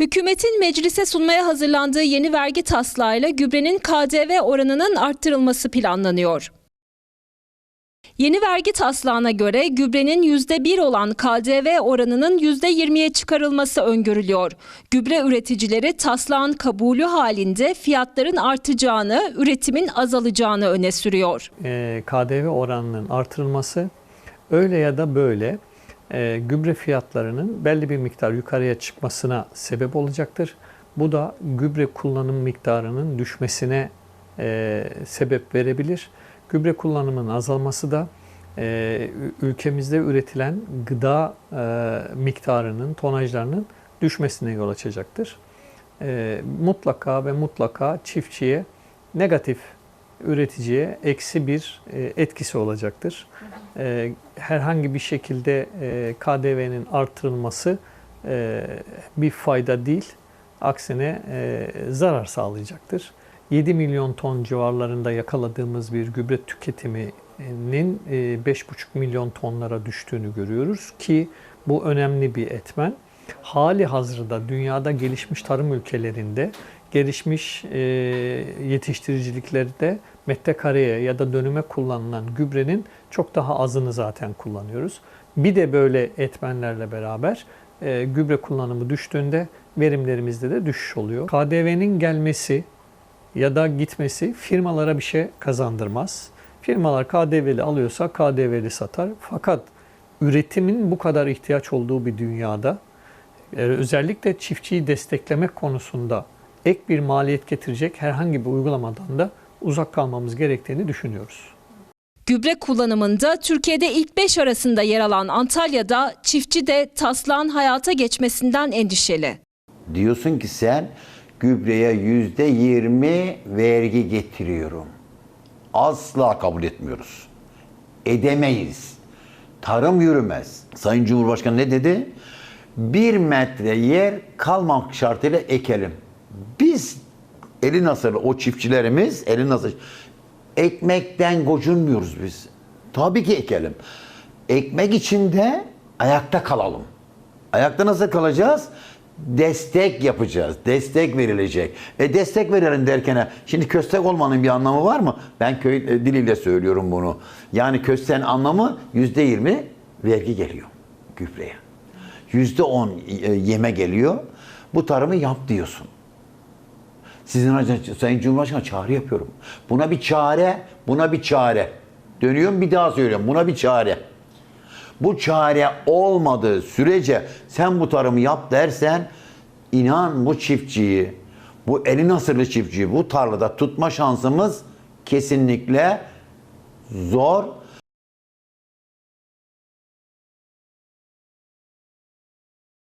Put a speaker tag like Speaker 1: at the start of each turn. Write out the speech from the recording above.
Speaker 1: Hükümetin meclise sunmaya hazırlandığı yeni vergi taslağıyla gübrenin KDV oranının arttırılması planlanıyor. Yeni vergi taslağına göre gübrenin %1 olan KDV oranının %20'ye çıkarılması öngörülüyor. Gübre üreticileri taslağın kabulü halinde fiyatların artacağını, üretimin azalacağını öne sürüyor.
Speaker 2: e, KDV oranının artırılması öyle ya da böyle e, gübre fiyatlarının belli bir miktar yukarıya çıkmasına sebep olacaktır. Bu da gübre kullanım miktarının düşmesine e, sebep verebilir. Gübre kullanımının azalması da e, ülkemizde üretilen gıda e, miktarının, tonajlarının düşmesine yol açacaktır. E, mutlaka ve mutlaka çiftçiye negatif üreticiye eksi bir e, etkisi olacaktır. E, herhangi bir şekilde e, KDV'nin artırılması bir fayda değil, aksine zarar sağlayacaktır. 7 milyon ton civarlarında yakaladığımız bir gübre tüketiminin e, 5,5 milyon tonlara düştüğünü görüyoruz ki bu önemli bir etmen. Hali hazırda dünyada gelişmiş tarım ülkelerinde gelişmiş e, yetiştiriciliklerde metrekareye ya da dönüme kullanılan gübrenin çok daha azını zaten kullanıyoruz. Bir de böyle etmenlerle beraber e, gübre kullanımı düştüğünde verimlerimizde de düşüş oluyor. KDV'nin gelmesi ya da gitmesi firmalara bir şey kazandırmaz. Firmalar KDV'li alıyorsa KDV'li satar. Fakat üretimin bu kadar ihtiyaç olduğu bir dünyada özellikle çiftçiyi desteklemek konusunda ek bir maliyet getirecek herhangi bir uygulamadan da uzak kalmamız gerektiğini düşünüyoruz.
Speaker 1: Gübre kullanımında Türkiye'de ilk 5 arasında yer alan Antalya'da çiftçi de taslağın hayata geçmesinden endişeli.
Speaker 3: Diyorsun ki sen gübreye yüzde yirmi vergi getiriyorum. Asla kabul etmiyoruz. Edemeyiz. Tarım yürümez. Sayın Cumhurbaşkanı ne dedi? Bir metre yer kalmamak şartıyla ekelim. Biz eli nasıl o çiftçilerimiz eli nasıl ekmekten gocunmuyoruz biz. Tabii ki ekelim. Ekmek için de ayakta kalalım. Ayakta nasıl kalacağız? Destek yapacağız. Destek verilecek. E destek verelim derken şimdi köstek olmanın bir anlamı var mı? Ben köy e, diliyle söylüyorum bunu. Yani kösteğin anlamı yüzde yirmi vergi geliyor gübreye. Yüzde on e, yeme geliyor. Bu tarımı yap diyorsun. Sizin Sayın Cumhurbaşkanı çağrı yapıyorum. Buna bir çare, buna bir çare. Dönüyorum bir daha söylüyorum. Buna bir çare. Bu çare olmadığı sürece sen bu tarımı yap dersen inan bu çiftçiyi, bu eli nasırlı çiftçiyi bu tarlada tutma şansımız kesinlikle zor